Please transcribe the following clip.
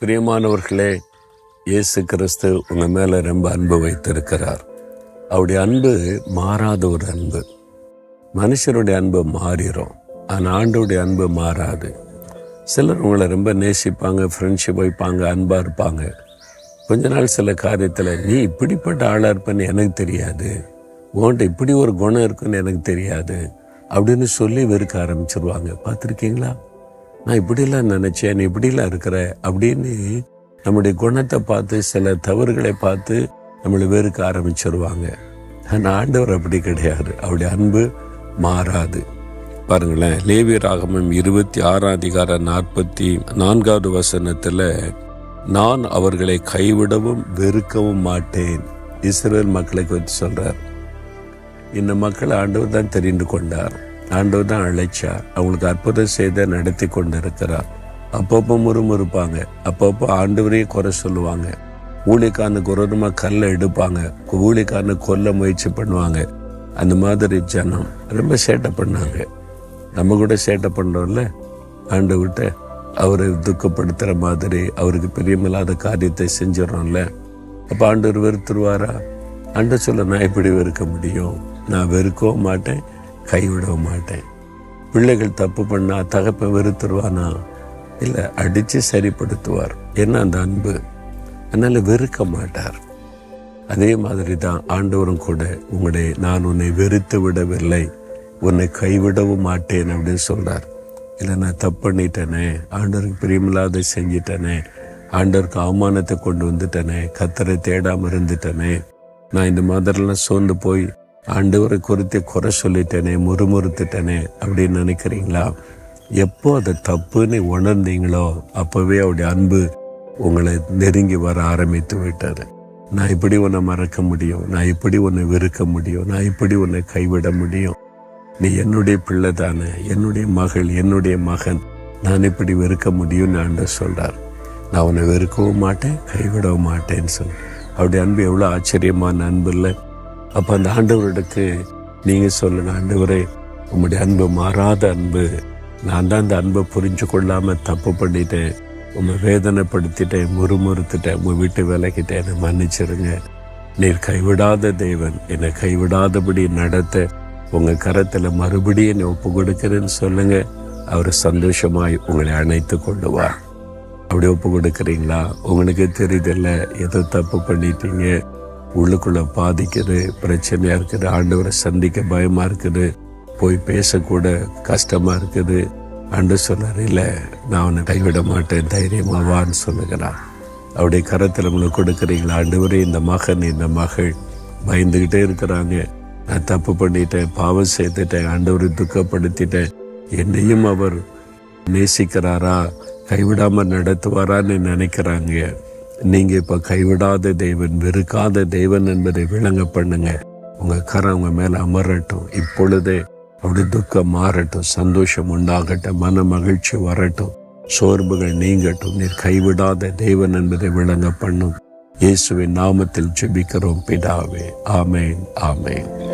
பிரியமானவர்களே இயேசு கிறிஸ்து உங்க மேல ரொம்ப அன்பு வைத்திருக்கிறார். அவருடைய அன்பு மாறாத ஒரு அன்பு. மனுஷருடைய அன்பு மாறிடும் ஆனால் ஆண்டோடைய அன்பு மாறாது. சிலர் உங்களை ரொம்ப நேசிப்பாங்க ஃப்ரெண்ட்ஷிப் வைப்பாங்க அன்பாக இருப்பாங்க. கொஞ்ச நாள் சில காரியத்தில் நீ இப்படிப்பட்ட ஆளாக இருப்பேன்னு எனக்கு தெரியாது. உன்கிட்ட இப்படி ஒரு குணம் இருக்குன்னு எனக்கு தெரியாது அப்படின்னு சொல்லி வெறுக்க ஆரம்பிச்சிருவாங்க. பார்த்துருக்கீங்களா? நான் இப்படிலாம் நினச்சேன் நீ இப்படிலாம் இருக்கிற அப்படின்னு நம்முடைய குணத்தை பார்த்து சில தவறுகளை பார்த்து நம்மளை வெறுக்க ஆரம்பிச்சிருவாங்க. ஆனால் ஆண்டவர் அப்படி கிடையாது. அவருடைய அன்பு மாறாது. பாருங்களேன் லேவி ராகமம் இருபத்தி ஆறாம் அதிகாரம் நாற்பத்தி நான்காவது வசனத்தில் நான் அவர்களை கைவிடவும் வெறுக்கவும் மாட்டேன். இஸ்ரேல் மக்களை குறித்து சொல்கிறார் இந்த மக்களை ஆண்டவர் தான் தெரிந்து கொண்டார். ஆண்டவர் தான் அழைச்சார். அவங்களுக்கு அற்புதம் செய்த நடத்தி கொண்டு இருக்கிறார் அப்பப்போ முறுமுறுப்பாங்க. அப்பப்போ ஆண்டவரையே குறை சொல்லுவாங்க. ஊழியக்காரனுக்கு விரோதமாக கல்லை எடுப்பாங்க. ஊழியக்காரனை கொல்ல முயற்சி பண்ணுவாங்க. அந்த மாதிரி ஜனம் ரொம்ப சேட்டை பண்ணாங்க. நம்ம கூட சேட்டை பண்ணுறோம்ல ஆண்டவர்கிட்ட அவரை துக்கப்படுத்துகிற மாதிரி அவருக்கு பிரியமில்லாத காரியத்தை செஞ்சிடறோம்ல? அப்போ ஆண்டவர் வெறுத்துருவாரா? ஆண்ட சொல்ல நான் எப்படி வெறுக்க முடியும். நான் வெறுக்கவும் மாட்டேன் கைவிடவும் மாட்டேன். பிள்ளைகள் தப்பு பண்ணால் தகப்பை வெறுத்துருவானா? இல்லை அடித்து சரிப்படுத்துவார். என்ன அந்த அன்பு? அதனால் வெறுக்க மாட்டார். அதே மாதிரி தான் ஆண்டவரும் கூட உங்களை நான் உன்னை வெறுத்து விடவில்லை உன்னை கைவிடவும் மாட்டேன் அப்படின்னு சொல்கிறார் இல்லை நான் தப்பு பண்ணிட்டேனே ஆண்டவருக்கு பிரியமில்லாத செஞ்சிட்டேனே ஆண்டவருக்கு அவமானத்தை கொண்டு வந்துட்டேனே கத்தரை தேடாமல் இருந்துட்டேனே நான் இந்த மாதிரிலாம் சோர்ந்து போய் ஆண்டவரை குறித்து குறை சொல்லிட்டேனே முறுமுறுத்துட்டேனே அப்படின்னு நினைக்கிறீங்களா? எப்போ அதை தப்புன்னு உணர்ந்தீங்களோ அப்போவே அவருடைய அன்பு உங்களை நெருங்கி வர ஆரம்பித்து விட்டது. நான் இப்படி உன்னை மறக்க முடியும் நான் இப்படி உன்னை வெறுக்க முடியும் நான் இப்படி உன்னை கைவிட முடியும். நீ என்னுடைய பிள்ளை தானே என்னுடைய மகள் என்னுடைய மகன் நான் இப்படி வெறுக்க முடியும்னு ஆண்டவர் சொல்கிறார் நான் உன்னை வெறுக்கவும் மாட்டேன் கைவிடவும் மாட்டேன்னு சொல்லி. அவருடைய அன்பு எவ்வளோ ஆச்சரியமான அன்பு இல்லை? அப்போ அந்த ஆண்டவருக்கு நீங்கள் சொல்லணும் ஆண்டவரே உங்களுடைய அன்பு மாறாத அன்பு. நான் தான் அந்த அன்பை புரிஞ்சு கொள்ளாமல் தப்பு பண்ணிட்டேன். உங்களை வேதனைப்படுத்திட்டேன் முறுமுறுத்துட்டேன் உங்கள் வீட்டு விலகிட்டேன். என்னை மன்னிச்சிருங்க. நீர் கைவிடாத தேவன். என்னை கைவிடாதபடி நடத்த உங்கள் கரத்தில் மறுபடியும் என்னை ஒப்பு கொடுக்குறேன்னு சொல்லுங்க. அவர் சந்தோஷமாய் உங்களை அணைத்து கொள்ளுவார். அப்படி ஒப்பு கொடுக்குறீங்களா? உங்களுக்கு தெரியுதில்ல ஏதோ தப்பு பண்ணிட்டீங்க. உள்ளுக்குள்ள பாதிக்குது பிரச்சனையா இருக்குது ஆண்டவரை சந்திக்க பயமா இருக்குது போய் பேசக்கூட கஷ்டமா இருக்குது. அன்று சொன்னார் இல்லை நான் அவனை கைவிட மாட்டேன் தைரியமாக வான்னு சொல்லுகிறான் அவருடைய கரத்தில் உங்களுக்கு கொடுக்குறீங்களா? ஆண்டவரே இந்த மகன் இந்த மகள் பயந்துக்கிட்டே இருக்கிறாங்க. நான் தப்பு பண்ணிட்டேன் பாவம் சேர்த்துட்டேன் ஆண்டவரை துக்கப்படுத்திட்டேன். என்னையும் அவர் நேசிக்கிறாரா? கைவிடாமல் நடத்துவாரான்னு நினைக்கிறாங்க. நீங்க இப்ப கைவிடாத தெய்வன் வெறுக்காத தெய்வன் என்பதை விளங்க பண்ணுங்க. உங்க கரம் உங்கள் மேல அமரட்டும். இப்பொழுதே அப்படி துக்கம் மாறட்டும் சந்தோஷம் உண்டாகட்டும் மன மகிழ்ச்சி வரட்டும். சோர்வுகள் நீங்கட்டும். நீர் கைவிடாத தெய்வன் என்பதை விளங்க பண்ணும். இயேசுவின் நாமத்தில் ஜெபிக்கிறோம் பிதாவே. ஆமேன் ஆமேன்.